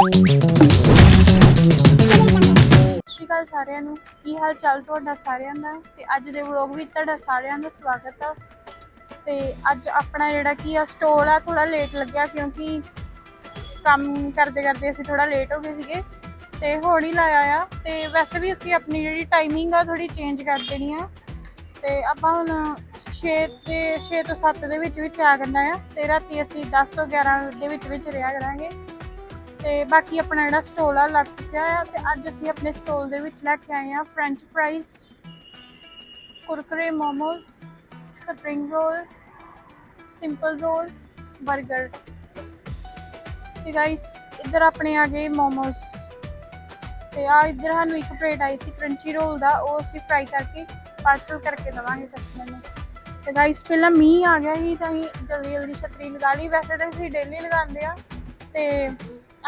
ਸਤਿ ਸ਼੍ਰੀ ਅਕਾਲ ਸਾਰਿਆਂ ਨੂੰ। ਕੀ ਹਾਲ ਚਾਲ ਤੁਹਾਡਾ ਸਾਰਿਆਂ ਦਾ? ਤੇ ਅੱਜ ਦੇ ਵਲੌਗ ਵਿੱਚ ਤੁਹਾਡਾ ਸਾਰਿਆਂ ਦਾ ਸਵਾਗਤ ਆ। ਤੇ ਅੱਜ ਆਪਣਾ ਜਿਹੜਾ ਕੀ ਆ ਸਟੋਰ ਆ ਥੋੜਾ ਲੇਟ ਲੱਗਿਆ ਕਿਉਂਕਿ ਕੰਮ ਕਰਦੇ ਕਰਦੇ ਅਸੀਂ ਥੋੜਾ ਲੇਟ ਹੋ ਗਏ ਸੀਗੇ। ਤੇ ਹੁਣ ਹੀ ਲਾਇਆ ਆ। ਤੇ ਵੈਸੇ ਵੀ ਅਸੀਂ ਆਪਣੀ ਜਿਹੜੀ ਟਾਈਮਿੰਗ ਆ ਥੋੜੀ ਚੇਂਜ ਕਰ ਦੇਣੀ ਆ। ਤੇ ਆਪਾਂ ਹੁਣ 6 ਤੇ 6 ਤੋਂ 7 ਦੇ ਵਿੱਚ ਵਿੱਚ ਆ ਕਰਨਾ ਆ। ਤੇ ਰਾਤੀ ਅਸੀਂ 10 ਤੋਂ 11 ਦੇ ਵਿੱਚ ਵਿੱਚ ਰਿਹਾ ਕਰਾਂਗੇ। ਤੇ ਬਾਕੀ ਆਪਣਾ ਜਿਹੜਾ ਸਟੋਲ ਆ, ਲੱਗ ਚੁੱਕਿਆ ਆ ਤੇ ਅੱਜ ਅਸੀਂ ਆਪਣੇ ਸਟੋਲ ਦੇ ਵਿੱਚ ਲੈ ਕੇ ਆਏ ਆ French fries Kurkure, momos spring roll simple roll 버ਗਰ ਤੇ ਗਾਇਸ ਇੱਧਰ ਆਪਣੇ ਆ ਗਏ ਮੋਮੋਸ। ਤੇ ਆ ਇੱਧਰ ਸਾਨੂੰ ਇੱਕ ਪਲੇਟ ਆਈ ਸੀ ਕਰੰਚੀ ਰੋਲ ਦਾ, ਉਹ ਅਸੀਂ ਫਰਾਈ ਕਰਕੇ ਪਾਰਸਲ ਕਰਕੇ ਦਵਾਂਗੇ ਕਸਟਮਰ ਨੂੰ। ਤੇ ਗਾਇਸ ਪਹਿਲਾਂ ਮੀਂਹ ਆ ਗਿਆ ਸੀ ਤਾਂ ਅਸੀਂ ਜਲਦੀ ਜਲਦੀ ਛਤਰੀ ਲਗਾ ਲਈ। ਵੈਸੇ ਤਾਂ ਅਸੀਂ ਡੇਲੀ ਲਗਾਉਂਦੇ ਆ ਤੇ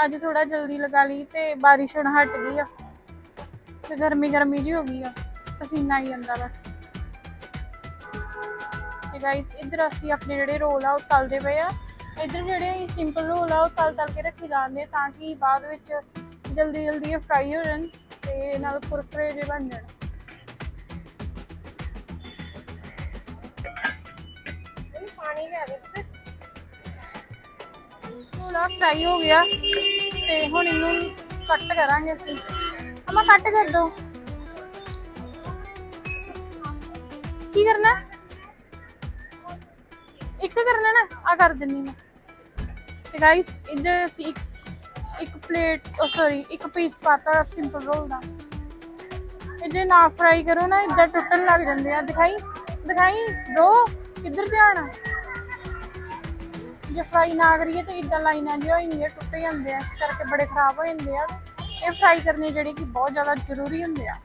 ਅੱਜ ਥੋੜਾ ਜਲਦੀ ਲਗਾ ਲਈ ਤੇ ਬਾਰਿਸ਼ ਹੁਣ ਹਟ ਗਈ ਆ। ਤੇ ਗਰਮੀ ਗਰਮੀ ਜੀ ਹੋ ਗਈ ਆ। ਪਸੀਨਾ ਹੀ ਜਾਂਦਾ ਬਸ। ਤੇ ਗਾਇਸ ਇੱਧਰ ਅਸੀਂ ਆਪਣੇ ਜਿਹੜੇ ਰੋਲ ਆ ਉਹ ਤਲਦੇ ਪਏ ਆ। ਇੱਧਰ ਜਿਹੜੇ ਸਿੰਪਲ ਰੋਲ ਆ ਉਹ ਤਲ ਤਲ ਕੇ ਰੱਖੀ ਜਾਂਦੇ ਤਾਂ ਕਿ ਬਾਅਦ ਵਿੱਚ ਜਲਦੀ ਜਲਦੀ ਇਹ ਫਰਾਈ ਹੋ ਜਾਣ ਤੇ ਨਾਲ ਕੁਰਕਰੇ ਜਿਹੇ ਬਣ ਜਾਣ। ਪਾਣੀ ਲੈ ਦੇ। ਥੋੜਾ ਫਰਾਈ ਹੋ ਗਿਆ ਤੇ ਹੁਣ ਇਹਨੂੰ ਕੱਟ ਕਰਾਂਗੇ ਅਸੀਂ। ਅਮਾ ਕੱਟ ਕਰ ਦੋ। ਕੀ ਕਰਨਾ? ਇੱਕ ਕਰਨਾ ਨਾ ਆ ਕਰ ਦਿੰਨੀ ਮੈਂ। ਤੇ ਗਾਇਸ ਇੱਧਰ ਅਸੀਂ ਇੱਕ ਇੱਕ ਪਲੇਟ ਉਹ ਸੌਰੀ ਇੱਕ ਪੀਸ ਪਾਤਾ ਸਿੰਪਲ ਰੋਲ ਦਾ। ਇਹ ਜੇ ਨਾ ਫਰਾਈ ਕਰੋ ਨਾ ਇੱਧਰ ਟੁੱਟਣ ਲੱਗ ਜਾਂਦੇ ਆ। ਦਿਖਾਈ ਦਿਖਾਈ, ਰੋ, ਕਿੱਧਰ ਜਾਣਾ ਜੇ ਫਰਾਈ ਨਾ ਕਰੀਏ ਤਾਂ ਇਦਾਂ ਲਾਈਨਾਂ ਜਿਹੀਆਂ ਹੋ ਜਾਂਦੀਆਂ ਟੁੱਟ ਜਾਂਦੇ ਆ ਇਸ ਕਰਕੇ ਬੜੇ ਖਰਾਬ ਹੋ ਜਾਂਦੇ ਆ ਇਹ ਫਰਾਈ ਕਰਨੇ ਜਿਹੜੇ ਕਿ ਬਹੁਤ ਜ਼ਿਆਦਾ ਜ਼ਰੂਰੀ ਹੁੰਦੇ ਆ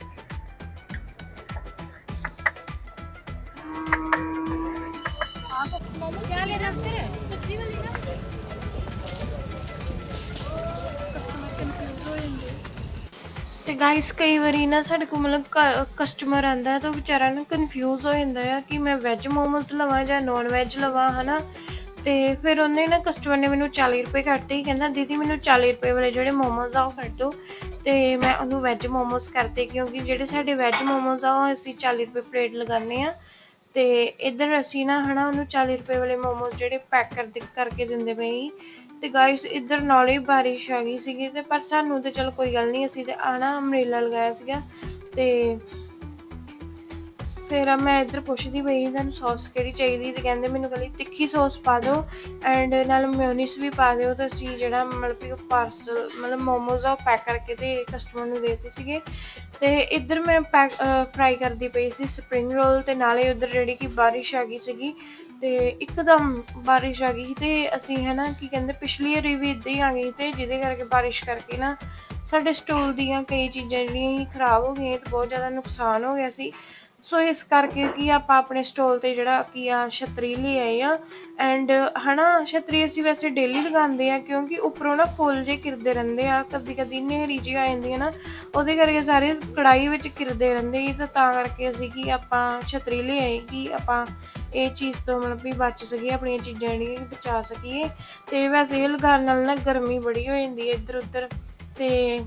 क्या लेना फिर सब्जी वाली ना ਕਸਟਮਰ ਕਨਫਿਊਜ਼ ਹੋ ਜਾਂਦੇ ਤੇ ਗਾਇਸ ਕਈ ਵਾਰੀ ਨਾ ਸਾਡੇ ਕੋਲ ਮਤਲਬ ਕਸਟਮਰ ਆਂਦਾ ਹੈ ਤਾਂ ਉਹ ਵਿਚਾਰਾ ਨਾ ਕਨਫਿਊਜ਼ ਹੋ ਜਾਂਦਾ ਹੈ ਕਿ ਮੈਂ ਵੈਜ ਮੋਮੋਸ ਲਵਾਂ ਜਾਂ ਨਾਨ ਵੈਜ ਲਵਾਂ ਹਨਾ ਤੇ ਫਿਰ ਉਹਨੇ ਨਾ ਕਸਟਮਰ ਨੇ ਮੈਨੂੰ 40 ਰੁਪਏ ਕੱਟੇ ਹੀ ਕਹਿੰਦਾ, ਦੀਦੀ, ਮੈਨੂੰ 40 ਰੁਪਏ ਵਾਲੇ ਜਿਹੜੇ ਮੋਮੋਸ ਆ, ਉਹ ਕੱਟ ਦਿਓ ਤੇ ਮੈਂ ਉਹਨੂੰ ਵੈਜ ਮੋਮੋਸ ਕਰਤੇ, ਕਿਉਂਕਿ ਜਿਹੜੇ ਸਾਡੇ ਵੈਜ ਮੋਮੋਸ ਆ, ਉਹ ਅਸੀਂ 40 ਰੁਪਏ ਪਲੇਟ ਲਗਾਉਂਦੇ ਆ ਤੇ ਇੱਧਰ ਅਸੀਂ ਨਾ, ਹਨਾ, ਉਹਨੂੰ 40 ਰੁਪਏ ਵਾਲੇ ਮੋਮੋਸ ਜਿਹੜੇ ਪੈਕ ਕਰ ਕਰਕੇ ਦਿੰਦੇ ਪਏ ਸੀ। ਤੇ ਗਾਇਸ ਇੱਧਰ ਨਾਲੇ ਹੀ ਬਾਰਿਸ਼ ਆ ਗਈ ਸੀਗੀ ਤੇ ਪਰ ਸਾਨੂੰ ਤੇ ਚਲ ਕੋਈ ਗੱਲ ਨਹੀਂ, ਅਸੀਂ ਤੇ ਆਣਾ ਅਮਰੇਲਾ ਲਗਾਇਆ ਸੀਗਾ। ਤੇ ਫਿਰ ਮੈਂ ਇੱਧਰ ਪੁੱਛਦੀ ਪਈ ਸੀ ਤੁਹਾਨੂੰ ਸੌਸ ਕਿਹੜੀ ਚਾਹੀਦੀ? ਤੇ ਕਹਿੰਦੇ ਮੈਨੂੰ ਕਹਿੰਦੀ ਤਿੱਖੀ ਸੌਸ ਪਾ ਦਿਓ ਐਂਡ ਨਾਲ ਮਿਓਨੀਸ ਵੀ ਪਾ ਦਿਓ। ਤੇ ਅਸੀਂ ਜਿਹੜਾ ਮਤਲਬ ਕਿ ਪਾਰਸਲ ਮਤਲਬ ਮੋਮੋਜ਼ ਆ ਉਹ ਪੈਕ ਕਰਕੇ ਤੇ ਕਸਟਮਰ ਨੂੰ ਦੇਤੇ ਸੀਗੇ। ਤੇ ਇੱਧਰ ਮੈਂ ਪੈਕ ਫਰਾਈ ਕਰਦੀ ਪਈ ਸੀ ਸਪਰਿੰਗ ਰੋਲ ਤੇ ਨਾਲੇ ਉੱਧਰ ਜਿਹੜੀ ਕਿ ਬਾਰਿਸ਼ ਆ ਗਈ ਸੀਗੀ, ਤੇ ਇੱਕਦਮ ਬਾਰਿਸ਼ ਆ ਗਈ ਤੇ ਅਸੀਂ ਹਨਾ ਕੀ ਕਹਿੰਦੇ ਪਿਛਲੀ ਵਾਰੀ ਵੀ ਇਦਾਂ ਹੀ ਆ ਗਈ ਤੇ ਜਿਹਦੇ ਕਰਕੇ ਬਾਰਿਸ਼ ਕਰਕੇ ਨਾ ਸਾਡੇ ਸਟੋਲ ਦੀਆਂ ਕਈ ਚੀਜ਼ਾਂ ਜਿਹੜੀਆਂ ਸੀ ਖਰਾਬ ਹੋ ਗਈਆਂ ਤੇ ਬਹੁਤ ਜ਼ਿਆਦਾ ਨੁਕਸਾਨ ਹੋ ਗਿਆ ਸੀ। ਸੋ ਇਸ ਕਰਕੇ ਕੀ ਆਪਾਂ ਆਪਣੇ ਸਟੋਲ ਤੇ ਜਿਹੜਾ ਕੀ ਆ, ਛਤਰੀ ਲੈ ਆਏ ਆ। ਐਂਡ ਹਨਾ, ਛਤਰੀ ਅਸੀਂ ਵੈਸੇ ਡੇਲੀ ਲਗਾਉਂਦੇ ਆ ਕਿਉਂਕਿ ਉੱਪਰੋਂ ਨਾ ਫੁੱਲ ਜੇ ਕਿਰਦੇ ਰਹਿੰਦੇ ਆ ਕਦੀ ਕਦੀ ਨੇਰੀ ਜਿਹੀ ਆ ਜਾਂਦੀ ਹੈ ਨਾ, ਉਹਦੇ ਕਰਕੇ ਸਾਰੇ ਕੜਾਈ ਵਿੱਚ ਕਿਰਦੇ ਰਹਿੰਦੇ ਸੀ ਤੇ ਤਾਂ ਕਰਕੇ ਅਸੀਂ ਕੀ ਆਪਾਂ ਛਤਰੀ ਲੈ ਆਏ ਕਿ ਆਪਾਂ ਇਹ ਚੀਜ਼ ਤੋਂ ਮਤਲਬ ਵੀ ਬਚ ਸਕੀਏ, ਆਪਣੀਆਂ ਚੀਜ਼ਾਂ ਜਿਹੜੀਆਂ ਬਚਾ ਸਕੀਏ। ਤੇ ਵੈਸੇ ਇਹ ਲਗਾਉਣ ਨਾਲ ਨਾ ਗਰਮੀ ਬੜੀ ਹੋ ਜਾਂਦੀ ਹੈ ਇੱਧਰ ਉੱਧਰ ਤੇ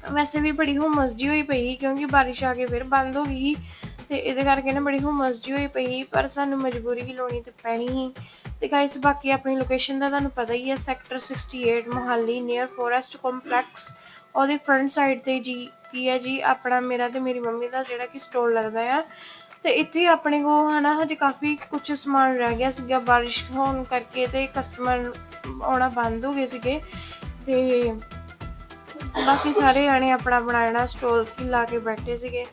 ਵੈਸੇ ਵੀ ਬੜੀ ਹੁਮਸ ਜੀ ਹੋਈ ਪਈ ਸੀ ਕਿਉਂਕਿ ਬਾਰਿਸ਼ ਆ ਕੇ ਫਿਰ ਬੰਦ ਹੋ ਗਈ ਸੀ ਤੇ ਇਹਦੇ ਕਰਕੇ ਨਾ ਬੜੀ ਹੁਮਸ ਜੀ ਹੋਈ ਪਈ ਸੀ, ਪਰ ਸਾਨੂੰ ਮਜਬੂਰੀ ਹੀ ਲਾਉਣੀ ਤੇ ਪੈਣੀ ਸੀ। ਤੇ ਗਾਇਸ ਬਾਕੀ ਆਪਣੀ ਲੋਕੇਸ਼ਨ ਦਾ ਤੁਹਾਨੂੰ ਪਤਾ ਹੀ ਹੈ sector 68 Mohali near forest complex ਉਹਦੇ ਫਰੰਟ ਸਾਈਡ ਤੇ ਜੀ ਕੀ ਹੈ ਜੀ ਆਪਣਾ ਮੇਰਾ ਤੇ ਮੇਰੀ ਮੰਮੀ ਦਾ ਜਿਹੜਾ ਕਿ ਸਟੋਰ ਲੱਗਦਾ ਆ। ਤੇ ਇੱਥੇ ਆਪਣੇ ਕੋਲ ਹਨਾ ਹਜੇ ਕਾਫੀ ਕੁਝ ਸਮਾਨ ਰਹਿ ਗਿਆ ਸੀਗਾ ਬਾਰਿਸ਼ ਹੋਣ ਕਰਕੇ ਤੇ ਕਸਟਮਰ ਆਉਣਾ ਬੰਦ ਹੋ ਗਏ ਸੀਗੇ। ਤੇ ਬਾਕੀ ਸਾਰੇ ਜਾਣੇ ਆਪਣਾ ਆਪਣਾ ਜਿਹੜਾ ਸਟੋਲ ਕੀ ਲਾ ਕੇ ਬੈਠੇ ਸੀਗੇ,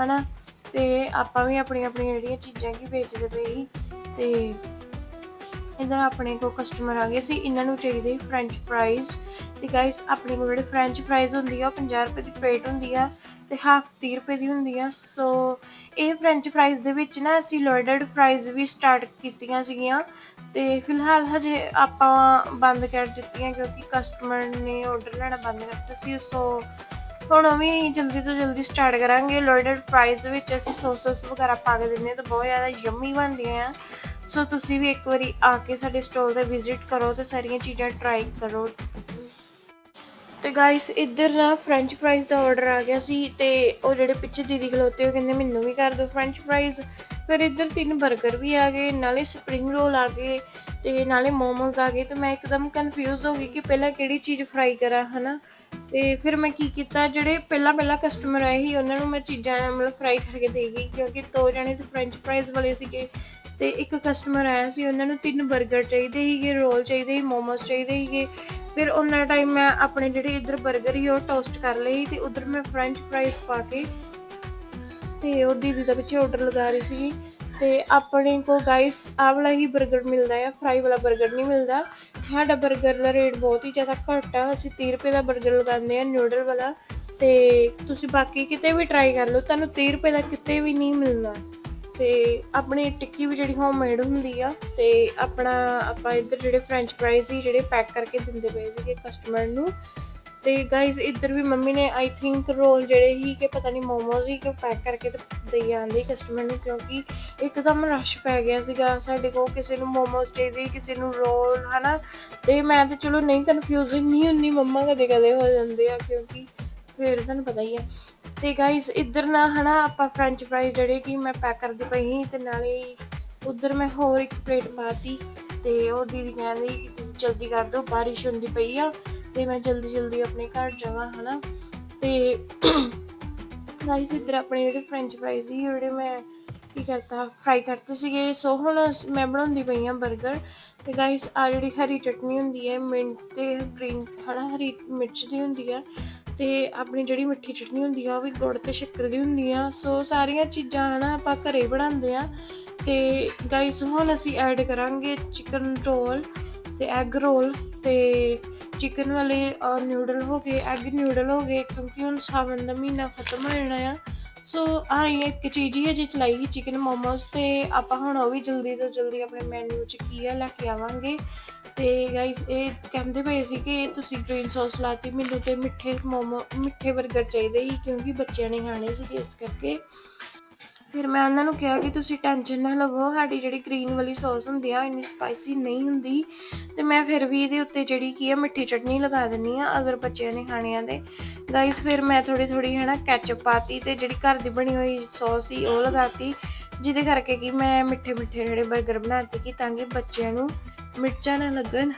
ਹਨਾ? ਤੇ ਆਪਾਂ ਵੀ ਆਪਣੀਆਂ ਆਪਣੀਆਂ ਜਿਹੜੀਆਂ ਚੀਜ਼ਾਂ ਕੀ ਵੇਚਦੇ ਪਏ ਸੀ। ਤੇ ਇਧਰ ਆਪਣੇ ਕੋ ਕਸਟਮਰ ਆ ਗਏ ਸੀ। ਇਹਨਾਂ ਨੂੰ ਚਾਹੀਦੇ ਫ੍ਰੈਂਚ ਫ੍ਰਾਈਜ਼ ਤੇ ਗਾਇਸ ਆਪਣੇ ਕੋਲ ਜਿਹੜੇ ਫ੍ਰੈਂਚ ਫ੍ਰਾਈਜ਼ ਹੁੰਦੀ ਆ, ਉਹ 50 ਰੁਪਏ ਦੀ ਪਲੇਟ ਹੁੰਦੀ ਆ। ਤੇ ਹਾਫ 30 ਰੁਪਏ ਦੀ ਹੁੰਦੀ ਆ। ਸੋ ਇਹ ਫ੍ਰੈਂਚ ਫ੍ਰਾਈਜ਼ ਦੇ ਵਿੱਚ ਨਾ ਅਸੀਂ ਲੋਇਡਡ ਫ੍ਰਾਈਜ਼ ਵੀ ਸਟਾਰਟ ਕੀਤੀਆਂ ਸੀਗੀਆਂ। ਤੇ ਫਿਲਹਾਲ ਹਜੇ ਆਪਾਂ ਬੰਦ ਕਰ ਦਿੱਤੀਆਂ ਕਿਉਂਕਿ ਕਸਟਮਰ ਨੇ ਆਰਡਰ ਲੈਣਾ ਬੰਦ ਕਰਤਾ ਸੀ। ਸੋ ਹੁਣ ਵੀ ਜਲਦੀ ਤੋਂ ਜਲਦੀ ਸਟਾਰਟ ਕਰਾਂਗੇ। ਲੋਇਡਡ ਫ੍ਰਾਈਜ਼ ਵਿੱਚ ਅਸੀਂ ਸੌਸਸ ਵਗੈਰਾ ਪਾ ਕੇ ਦਿੰਦੇ ਹਾਂ ਤਾਂ ਬਹੁਤ ਜ਼ਿਆਦਾ ਯੰਮੀ ਬਣਦੀਆਂ ਆ। ਸੋ ਤੁਸੀਂ ਵੀ ਇੱਕ ਵਾਰੀ ਆ ਕੇ ਸਾਡੇ ਸਟੋਰ ਤੇ ਵਿਜ਼ਿਟ ਕਰੋ ਤੇ ਸਾਰੀਆਂ ਚੀਜ਼ਾਂ ਟਰਾਈ ਕਰੋ। ਤੇ ਗਾਇਸ ਇੱਧਰ ਨਾ ਫ੍ਰੈਂਚ ਫ੍ਰਾਈਜ਼ ਦਾ ਆਰਡਰ ਆ ਗਿਆ ਸੀ ਤੇ ਉਹ ਜਿਹੜੇ ਪਿੱਛੇ ਦੀਦੀ ਖਲੋਤੇ, ਉਹ ਕਹਿੰਦੇ ਮੈਨੂੰ ਵੀ ਕਰ ਦਿਓ ਫ੍ਰੈਂਚ ਫ੍ਰਾਈਜ਼ ਫਿਰ ਇੱਧਰ ਤਿੰਨ 버ਗਰ ਵੀ ਆ ਗਏ, ਨਾਲੇ ਸਪਰਿੰਗ ਰੋਲ ਆ ਗਏ ਤੇ ਨਾਲੇ ਮੋਮੋਜ਼ ਆ ਗਏ। ਤੇ ਮੈਂ ਇੱਕਦਮ ਕਨਫਿਊਜ਼ ਹੋ ਗਈ ਕਿ ਪਹਿਲਾਂ ਕਿਹੜੀ ਚੀਜ਼ ਫਰਾਈ ਕਰਾਂ, ਹਨਾ? ਤੇ ਫਿਰ ਮੈਂ ਕੀ ਕੀਤਾ, ਜਿਹੜੇ ਪਹਿਲਾਂ ਪਹਿਲਾਂ ਕਸਟਮਰ ਆਏ ਸੀ, ਉਹਨਾਂ ਨੂੰ ਮੈਂ ਚੀਜ਼ਾਂ ਮਤਲਬ ਫਰਾਈ ਕਰਕੇ ਦੇ ਗਈ, ਕਿਉਂਕਿ ਦੋ ਜਣੇ ਤੇ ਫ੍ਰੈਂਚ ਫ੍ਰਾਈਜ਼ ਵਾਲੇ ਸੀਗੇ। ਤੇ ਇੱਕ ਕਸਟਮਰ ਆਇਆ ਸੀ, ਉਹਨਾਂ ਨੂੰ ਤਿੰਨ 버ਗਰ ਚਾਹੀਦੇ ਸੀਗੇ, ਰੋਲ ਚਾਹੀਦੇ ਸੀ, ਮੋਮੋਸ ਚਾਹੀਦੇ ਸੀਗੇ। ਫਿਰ ਉਹਨਾਂ ਟਾਈਮ ਮੈਂ ਆਪਣੇ ਜਿਹੜੇ ਇੱਧਰ 버ਗਰ ਹੀ ਉਹ ਟੋਸਟ ਕਰ ਲਈ ਤੇ ਉਧਰ ਮੈਂ ਫ੍ਰੈਂਚ ਫ੍ਰਾਈਜ਼ ਪਾ ਕੇ ਤੇ ਉਹ ਦੀਦੀ ਦਾ ਪਿੱਛੇ ਆਰਡਰ ਲਗਾ ਰਹੀ ਸੀ ਤੇ ਆਪਣੇ ਕੋ ਗਾਇਸ ਆ ਵਾਲਾ ਹੀ 버ਗਰ ਮਿਲਦਾ ਹੈ ਫਰਾਈ ਵਾਲਾ 버ਗਰ ਨਹੀਂ ਮਿਲਦਾ। ਸਾਡਾ 버ਗਰ ਦਾ ਰੇਟ ਬਹੁਤ ਹੀ ਜ਼ਿਆਦਾ ਘੱਟ ਆ, ਅਸੀਂ 30 ਰੁਪਏ ਦਾ 버ਗਰ ਲਗਾਉਂਦੇ ਆ ਨੂਡਲ ਵਾਲਾ। ਤੇ ਤੁਸੀਂ ਬਾਕੀ ਕਿਤੇ ਵੀ ਟਰਾਈ ਕਰ ਲਓ, ਤੁਹਾਨੂੰ 30 ਰੁਪਏ ਦਾ ਕਿਤੇ ਵੀ ਨਹੀਂ ਮਿਲਣਾ। ਤੇ ਆਪਣੀ ਟਿੱਕੀ ਵੀ ਜਿਹੜੀ ਹੋਮਮੇਡ ਹੁੰਦੀ ਆ ਤੇ ਆਪਣਾ ਆਪਾਂ ਇੱਧਰ ਜਿਹੜੇ ਫ੍ਰੈਂਚ ਫ੍ਰਾਈਜ਼ ਹੀ ਜਿਹੜੇ ਪੈਕ ਕਰਕੇ ਦਿੰਦੇ ਪਏ ਸੀਗੇ ਕਸਟਮਰ ਨੂੰ। ਤੇ ਗਾਇਜ਼ ਇੱਧਰ ਵੀ ਮੰਮੀ ਨੇ ਆਈ ਥਿੰਕ ਰੋਲ ਜਿਹੜੇ ਹੀ ਕਿ ਪਤਾ ਨਹੀਂ ਮੋਮੋਜ਼ ਹੀ ਕਿ ਪੈਕ ਕਰਕੇ ਤੇ ਦੇਈ ਜਾਂਦੇ ਕਸਟਮਰ ਨੂੰ ਕਿਉਂਕਿ ਇੱਕਦਮ ਰਸ਼ ਪੈ ਗਿਆ ਸੀਗਾ ਸਾਡੇ ਕੋਲ ਕਿਸੇ ਨੂੰ ਮੋਮੋਜ਼ ਚਾਹੀਦੇ, ਕਿਸੇ ਨੂੰ ਰੋਲ ਹਨਾ। ਤੇ ਮੈਂ ਤਾਂ ਚਲੋ ਨਹੀਂ ਕਨਫਿਊਜ਼ ਨਹੀਂ ਹੁੰਨੀ ਮੰਮਾ ਕਦੇ ਕਦੇ ਹੋ ਜਾਂਦੇ ਆ ਕਿਉਂਕਿ ਫਿਰ ਤੁਹਾਨੂੰ ਪਤਾ ਹੀ ਆ। ਤੇ ਗਾਇਜ਼ ਇੱਧਰ ਨਾ ਹਨਾ ਆਪਾਂ ਫ੍ਰੈਂਚ ਫ੍ਰਾਈ ਜਿਹੜੇ ਕਿ ਮੈਂ ਪੈਕ ਕਰਦੀ ਪਈ ਸੀ ਤੇ ਨਾਲੇ ਉੱਧਰ ਮੈਂ ਹੋਰ ਇੱਕ ਪਲੇਟ ਪਾਤੀ ਤੇ ਉਹ ਦੀਦੀ ਕਹਿੰਦੀ ਕਿ ਤੁਸੀਂ ਜਲਦੀ ਕਰ ਦਿਓ, ਬਾਰਿਸ਼ ਹੁੰਦੀ ਪਈ ਆ ਤੇ ਮੈਂ ਜਲਦੀ ਜਲਦੀ ਆਪਣੇ ਘਰ ਜਾਵਾਂ ਹਨਾ। ਤੇ ਗਾਇਸ ਇੱਧਰ ਆਪਣੇ ਜਿਹੜੇ ਫ੍ਰੈਂਚ ਫ੍ਰਾਈਜ਼ ਸੀ ਜਿਹੜੇ ਮੈਂ ਕੀ ਕਰਤਾ ਫਰਾਈ ਕਰਤੇ ਸੀਗੇ। ਸੋ ਹੁਣ ਮੈਂ ਬਣਾਉਂਦੀ ਪਈ ਆ 버ਗਰ ਤੇ ਗਾਇਸ ਆ ਜਿਹੜੀ ਹਰੀ ਚਟਨੀ ਹੁੰਦੀ ਹੈ ਮਿੰਟ ਤੇ ਗ੍ਰੀਨ ਹਨਾ, ਹਰੀ ਮਿਰਚ ਦੀ ਹੁੰਦੀ ਆ ਤੇ ਆਪਣੀ ਜਿਹੜੀ ਮਿੱਠੀ ਚਟਨੀ ਹੁੰਦੀ ਆ, ਉਹ ਵੀ ਗੁੜ ਤੇ ਸ਼ੱਕਰ ਦੀ ਹੁੰਦੀ ਆ। ਸੋ ਸਾਰੀਆਂ ਚੀਜ਼ਾਂ ਹਨਾ ਆਪਾਂ ਘਰੇ ਬਣਾਉਂਦੇ ਆ। ਤੇ ਗਾਇਸ ਹੁਣ ਅਸੀਂ ਐਡ ਕਰਾਂਗੇ ਚਿਕਨ ਰੋਲ ਤੇ ਐਗ ਰੋਲ ਤੇ ਚਿਕਨ ਵਾਲੇ ਨਿਊਡਲ ਹੋ ਗਏ ਐਗ ਨਿਊਡਲ ਹੋ ਗਏ, ਕਿਉਂਕਿ ਹੁਣ ਸਾਵਨ ਦਾ ਮਹੀਨਾ ਖਤਮ ਹੋ ਜਾਣਾ ਆ। ਸੋ ਆਹ ਇੱਕ ਚੀਜ਼ ਹੀ ਹੈ ਚਲਾਈ ਸੀ ਚਿਕਨ ਮੋਮੋਸ ਤੇ, ਆਪਾਂ ਹੁਣ ਉਹ ਵੀ ਜਲਦੀ ਤੋਂ ਜਲਦੀ ਆਪਣੇ ਮੈਨੂ 'ਚ ਕੀ ਆ ਲੈ ਕੇ ਆਵਾਂਗੇ। ਤੇ ਗਾਇਸ ਇਹ ਕਹਿੰਦੇ ਪਏ ਸੀ ਕਿ ਤੁਸੀਂ ਗ੍ਰੀਨ ਸੌਸ ਲਾਤੀ, ਮੈਨੂੰ ਤੇ ਮਿੱਠੇ ਮੋਮੋ, ਮਿੱਠੇ 버ਗਰ ਚਾਹੀਦੇ ਸੀ ਕਿਉਂਕਿ ਬੱਚਿਆਂ ਨੇ ਖਾਣੇ ਸੀ ਇਸ ਕਰਕੇ। ਫਿਰ ਮੈਂ ਉਹਨਾਂ ਨੂੰ ਕਿਹਾ ਕਿ ਤੁਸੀਂ ਟੈਨਸ਼ਨ ਨਾ ਲਵੋ, ਸਾਡੀ ਜਿਹੜੀ ਗ੍ਰੀਨ ਵਾਲੀ ਸੌਸ ਹੁੰਦੀ ਆ, ਇੰਨੀ ਸਪਾਈਸੀ ਨਹੀਂ ਹੁੰਦੀ। ਤੇ ਮੈਂ ਫਿਰ ਵੀ ਇਹਦੇ ਉੱਤੇ ਜਿਹੜੀ ਕੀ ਆ, ਮਿੱਠੀ ਚਟਨੀ ਲਗਾ ਦਿੰਨੀ ਆ, ਅਗਰ ਬੱਚਿਆਂ ਨੇ ਖਾਣੀ ਆ ਤੇ। ਗਾਇਸ ਫਿਰ ਮੈਂ ਥੋੜੀ ਥੋੜੀ ਹੈ ਨਾ ਕੈਚਅਪ ਪਾਤੀ ਤੇ ਜਿਹੜੀ ਘਰ ਦੀ ਬਣੀ ਹੋਈ ਸੌਸ ਸੀ, ਉਹ ਲਗਾਤੀ। ਜਿਹਦੇ ਕਰਕੇ ਕਿ ਮੈਂ ਮਿੱਠੇ ਮਿੱਠੇ ਜਿਹੜੇ 버ਗਰ ਬਣਾਤੇ ਕਿ ਤਾਂ ਕਿ ਬੱਚਿਆਂ ਨੂੰ ਮਿਰਚਾਂ ਨਾ ਲੱਗਣ।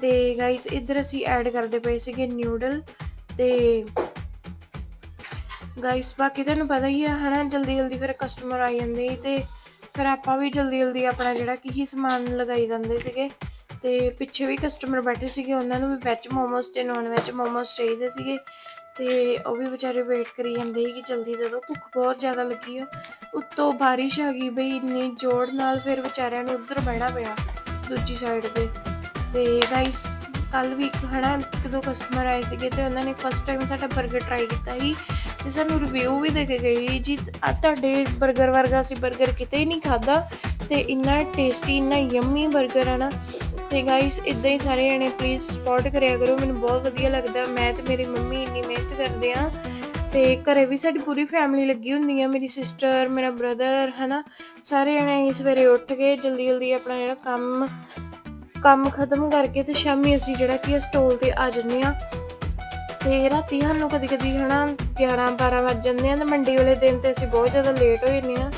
ਤੇ ਗਾਇਸ ਇੱਧਰ ਅਸੀਂ ਐਡ ਕਰਦੇ ਪਏ ਸੀਗੇ ਨਿਊਡਲ ਤੇ ਗਾਇਸ ਬਾਕੀ ਤੁਹਾਨੂੰ ਪਤਾ ਹੀ ਆ, ਹਨਾ ਜਲਦੀ ਜਲਦੀ ਫਿਰ ਕਸਟਮਰ ਆ ਜਾਂਦੇ ਸੀ ਤੇ ਫਿਰ ਆਪਾਂ ਵੀ ਜਲਦੀ ਜਲਦੀ ਆਪਣਾ ਜਿਹੜਾ ਕੀ ਹੀ ਸਮਾਨ ਲਗਾਈ ਜਾਂਦੇ ਸੀਗੇ। ਤੇ ਪਿੱਛੇ ਵੀ ਕਸਟਮਰ ਬੈਠੇ ਸੀਗੇ, ਉਹਨਾਂ ਨੂੰ ਵੀ ਵੈਜ ਮੋਮੋਸ ਤੇ ਨਾਨ ਵੈਜ ਮੋਮੋਸ ਚਾਹੀਦੇ ਸੀਗੇ। ਤੇ ਉਹ ਵੀ ਵਿਚਾਰੇ ਵੇਟ ਕਰੀ ਜਾਂਦੇ ਸੀ ਕਿ ਜਲਦੀ ਜਦੋਂ ਭੁੱਖ ਬਹੁਤ ਜ਼ਿਆਦਾ ਲੱਗੀ ਆ, ਉੱਤੋਂ ਬਾਰਿਸ਼ ਆ ਗਈ ਬਈ, ਇੰਨੀ ਜ਼ੋਰ ਨਾਲ ਫਿਰ ਵਿਚਾਰਿਆਂ ਨੂੰ ਉੱਧਰ ਬਹਿਣਾ ਪਿਆ। ਦੂਜੀ ਸਾਈਡ ਤੇ। ਤੇ ਗਾਇਸ ਕੱਲ ਵੀ ਇੱਕ ਹਨਾ, ਇੱਕ ਦੋ ਕਸਟਮਰ ਆਏ ਸੀਗੇ ਤੇ ਉਹਨਾਂ ਨੇ ਫਸਟ ਟਾਈਮ ਸਾਡਾ 버ਗਰ ਟਰਾਈ ਕੀਤਾ ਸੀ ਤੇ ਸਾਨੂੰ ਰਿਵਿਊ ਵੀ ਦੇ ਕੇ ਗਏ ਜੀ, ਆ ਤੁਹਾਡੇ 버ਗਰ ਵਰਗਾ ਸੀ 버ਗਰ ਕਿਤੇ ਹੀ ਨਹੀਂ ਖਾਦਾ ਤੇ ਇੰਨਾ ਟੇਸਟੀ ਇੰਨਾ ਯੰਮੀ 버ਗਰ ਹੈ ਨਾ। ਤੇ ਗਾਇਸ ਇਦਾਂ ਹੀ ਸਾਰੇ ਜਣੇ ਪਲੀਜ਼ ਸਪੋਰਟ ਕਰਿਆ ਕਰੋ, ਮੈਨੂੰ ਬਹੁਤ ਵਧੀਆ ਲੱਗਦਾ। ਮੈਂ ਤੇ ਮੇਰੀ ਮੰਮੀ ਇੰਨੀ ਮਿਹਨਤ ਕਰਦੇ ਆ। ਤੇ ਘਰੇ ਵੀ ਸਾਡੀ ਪੂਰੀ ਫੈਮਿਲੀ ਲੱਗੀ ਹੁੰਦੀ ਆ, ਮੇਰੀ ਸਿਸਟਰ ਮੇਰਾ ਬ੍ਰਦਰ ਹਨਾ? ਸਾਰੇ ਜਣੇ ਸਵੇਰੇ ਉੱਠ ਕੇ ਜਲਦੀ ਜਲਦੀ ਆਪਣਾ ਜਿਹੜਾ ਕੰਮ ਕੰਮ ਖਤਮ ਕਰਕੇ ਤੇ ਸ਼ਾਮੀ ਅਸੀਂ ਜਿਹੜਾ ਕਿ ਸਟੋਲ ਤੇ ਆ ਜੰਨੇ ਆ। ਤੇ ਰਾਤੀ ਸਾਨੂੰ ਕਦੀ ਕਦੀ, ਹਨਾ 11 12 ਵੱਜ ਜਾਂਦੇ ਆ ਤੇ ਮੰਡੀ ਵਾਲੇ ਦਿਨ ਤੇ ਅਸੀਂ ਬਹੁਤ ਜ਼ਿਆਦਾ ਲੇਟ ਹੋ ਜਾਂਦੇ ਆ।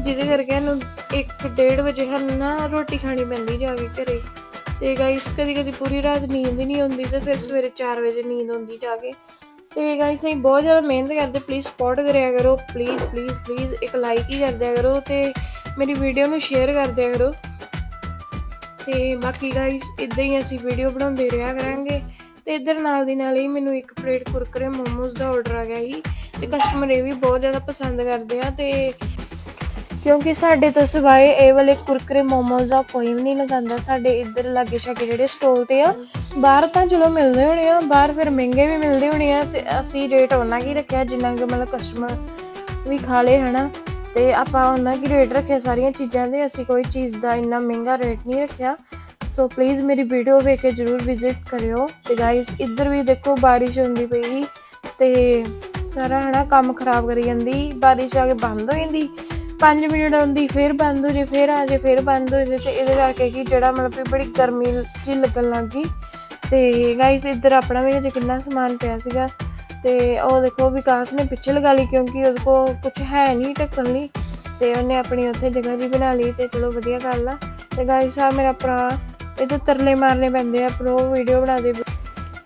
ਜਿਹਦੇ ਕਰਕੇ ਸਾਨੂੰ 1:30 ਵਜੇ ਸਾਨੂੰ ਨਾ ਰੋਟੀ ਖਾਣੀ ਪੈਂਦੀ ਜਾ ਕੇ ਘਰੇ। ਤੇ ਗਾਇਸ ਕਦੀ ਕਦੀ ਪੂਰੀ ਰਾਤ ਨੀਂਦ ਹੀ ਨਹੀਂ ਆਉਂਦੀ ਤੇ ਫਿਰ ਸਵੇਰੇ 4 ਵਜੇ ਨੀਂਦ ਆਉਂਦੀ ਜਾ ਕੇ। ਤੇ ਗਾਇਸ ਅਸੀਂ ਬਹੁਤ ਜ਼ਿਆਦਾ ਮਿਹਨਤ ਕਰਦੇ ਪਲੀਜ਼ ਸਪੋਰਟ ਕਰਿਆ ਕਰੋ ਪਲੀਜ਼ ਪਲੀਜ਼ ਪਲੀਜ਼ ਇੱਕ ਲਾਈਕ ਹੀ ਕਰ ਦਿਆ ਕਰੋ ਤੇ ਮੇਰੀ ਵੀਡੀਓ ਨੂੰ ਸ਼ੇਅਰ ਕਰ ਦਿਆ ਕਰੋ। ਤੇ ਬਾਕੀ ਗਾਇਸ ਇਦਾਂ ਹੀ ਅਸੀਂ ਵੀਡੀਓ ਬਣਾਉਂਦੇ ਰਿਹਾ ਕਰਾਂਗੇ ਤੇ ਇੱਧਰ ਨਾਲ ਦੀ ਨਾਲ ਹੀ ਮੈਨੂੰ ਇੱਕ ਪਲੇਟ ਕੁਰਕਰੇ ਮੋਮੋਸ ਦਾ ਆਰਡਰ ਆ ਗਿਆ ਸੀ ਤੇ ਕਸਟਮਰ ਇਹ ਵੀ ਬਹੁਤ ਜ਼ਿਆਦਾ ਪਸੰਦ ਕਰਦੇ ਆ ਤੇ ਕਿਉਂਕਿ ਸਾਡੇ ਤੋਂ ਸਿਵਾਏ ਇਹ ਵਾਲੇ ਕੁਰਕਰੇ ਮੋਮੋਸ ਦਾ ਕੋਈ ਵੀ ਨਹੀਂ ਲਗਾਉਂਦਾ, ਸਾਡੇ ਇੱਧਰ ਲਾਗੇ ਛਾਗੇ ਜਿਹੜੇ ਸਟੋਰ ਤੇ ਆ ਬਾਹਰ ਤਾਂ ਚਲੋ ਮਿਲਦੇ ਹੋਣੇ ਆ, ਬਾਹਰ ਫਿਰ ਮਹਿੰਗੇ ਵੀ ਮਿਲਦੇ ਹੋਣੇ ਆ, ਅਸੀਂ- ਅਸੀਂ ਰੇਟ ਉਹਨਾਂ ਕੀ ਰੱਖਿਆ, ਜਿੰਨਾ ਕਿ ਮਤਲਬ ਕਸਟਮਰ ਵੀ ਖਾ ਲੇ ਹਨਾ? ਤੇ ਆਪਾਂ ਉਹਨਾਂ ਕੀ ਰੇਟ ਰੱਖਿਆ ਸਾਰੀਆਂ ਚੀਜ਼ਾਂ ਦੇ, ਅਸੀਂ ਕੋਈ ਚੀਜ਼ ਦਾ ਇੰਨਾ ਮਹਿੰਗਾ ਰੇਟ ਨਹੀਂ ਰੱਖਿਆ। ਸੋ ਪਲੀਜ਼ ਮੇਰੀ ਵੀਡੀਓ ਵੇਖ ਕੇ ਜਰੂਰ ਵਿਜ਼ਿਟ ਕਰਿਓ। ਤੇ ਗਾਇਸ ਇੱਧਰ ਵੀ ਦੇਖੋ ਬਾਰਿਸ਼ ਹੁੰਦੀ ਪਈ ਸੀ, ਤੇ ਸਾਰਾ, ਹਨਾ, ਕੰਮ ਖਰਾਬ ਕਰੀ ਜਾਂਦੀ। ਬਾਰਿਸ਼ ਆ ਕੇ ਬੰਦ ਹੋ ਜਾਂਦੀ। 5 ਮਿੰਟ ਆਉਂਦੀ, ਫਿਰ ਬੰਦ ਹੋ ਜੇ, ਫਿਰ ਆ ਜੇ, ਫਿਰ ਬੰਦ ਹੋ ਜੇ, ਤੇ ਇਹਦੇ ਕਰਕੇ ਕੀ ਜਿਹੜਾ ਮਤਲਬ ਵੀ ਬੜੀ ਗਰਮੀ ਜੀ ਲੱਗਣ ਲੱਗ ਗਈ। ਤੇ ਗਾਇਸ ਇੱਧਰ ਆਪਣਾ ਵੀ ਅਜੇ ਕਿੰਨਾ ਸਮਾਨ ਪਿਆ ਸੀਗਾ ਤੇ ਉਹ ਦੇਖੋ ਵਿਕਾਸ ਨੇ ਪਿੱਛੇ ਲਗਾ ਲਈ ਕਿਉਂਕਿ ਉਹਦੇ ਕੋਲ ਕੁਝ ਹੈ ਨਹੀਂ ਢੱਕਣ ਲਈ ਤੇ ਉਹਨੇ ਆਪਣੀ ਉੱਥੇ ਜਗ੍ਹਾ ਜੀ ਬਣਾ ਲਈ ਤੇ ਚਲੋ ਵਧੀਆ ਗੱਲ ਆ। ਤੇ ਗਾਇਸ ਆ ਮੇਰਾ ਭਰਾ ਇਹਦੇ ਤਰਲੇ ਮਾਰਨੇ ਪੈਂਦੇ ਆ, ਪ੍ਰੋ ਵੀਡੀਓ ਬਣਾ ਦੇ।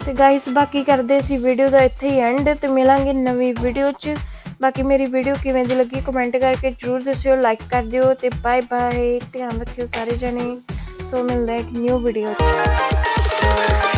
ਤੇ ਗਾਇਸ ਬਾਕੀ ਕਰਦੇ ਸੀ ਵੀਡੀਓ ਦਾ ਇੱਥੇ ਹੀ ਐਂਡ ਤੇ ਮਿਲਾਂਗੇ ਨਵੀਂ ਵੀਡੀਓ 'ਚ। ਬਾਕੀ ਮੇਰੀ ਵੀਡੀਓ ਕਿਵੇਂ ਦੀ ਲੱਗੀ ਕਮੈਂਟ ਕਰਕੇ ਜਰੂਰ ਦੱਸਿਓ ਲਾਈਕ ਕਰ ਦਿਓ ਤੇ ਬਾਏ ਬਾਏ ਧਿਆਨ ਰੱਖਿਓ ਸਾਰੇ ਜਣੇ। ਸੋ ਮਿਲਦਾ ਇੱਕ ਨਿਊ ਵੀਡੀਓ 'ਚ।